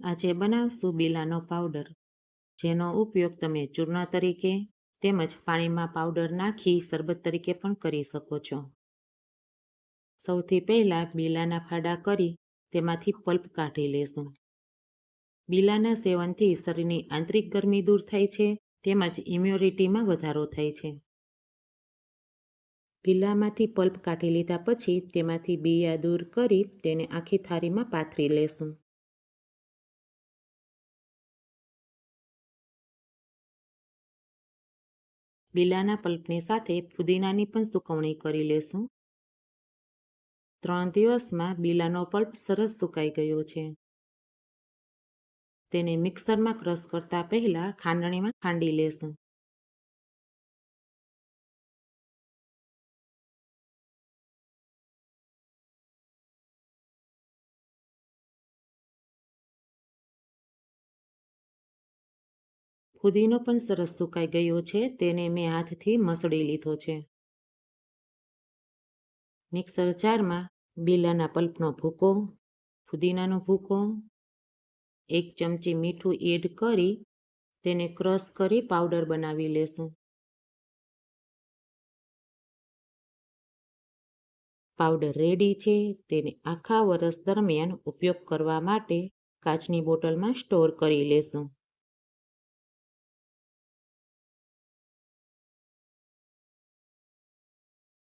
આજે બનાવશું બીલાનો પાવડર, જેનો ઉપયોગ તમે ચૂર્ણ તરીકે તેમજ પાણીમાં પાવડર નાખી શરબત તરીકે પણ કરી શકો છો. સૌથી પહેલાં બીલાના ફાડા કરી તેમાંથી પલ્પ કાઢી લેશું. બીલાના સેવનથી શરીરની આંતરિક ગરમી દૂર થાય છે તેમજ ઇમ્યુનિટીમાં વધારો થાય છે. બીલામાંથી પલ્પ કાઢી લીધા પછી તેમાંથી બિયા દૂર કરી તેને આખી થાળીમાં પાથરી લેશું. બીલાના પલ્પની સાથે ફુદીનાની પણ સુકવણી કરી લેશું. ત્રણ દિવસમાં બીલાનો પલ્પ સરસ સુકાઈ ગયો છે. તેને મિક્સરમાં ક્રશ કરતા પહેલા ખાંડણીમાં ખાંડી લેશું. ફુદીનો પણ સરસ સુકાઈ ગયો છે, તેને મેં હાથથી મસળી લીધો છે. મિક્સર જારમાં બીલાના પલ્પનો ભૂકો, ફુદીનાનો ભૂકો, એક ચમચી મીઠું એડ કરી તેને ક્રશ કરી પાવડર બનાવી લેશું. પાવડર રેડી છે, તેને આખા વર્ષ દરમિયાન ઉપયોગ કરવા માટે કાચની બોટલમાં સ્ટોર કરી લેશું.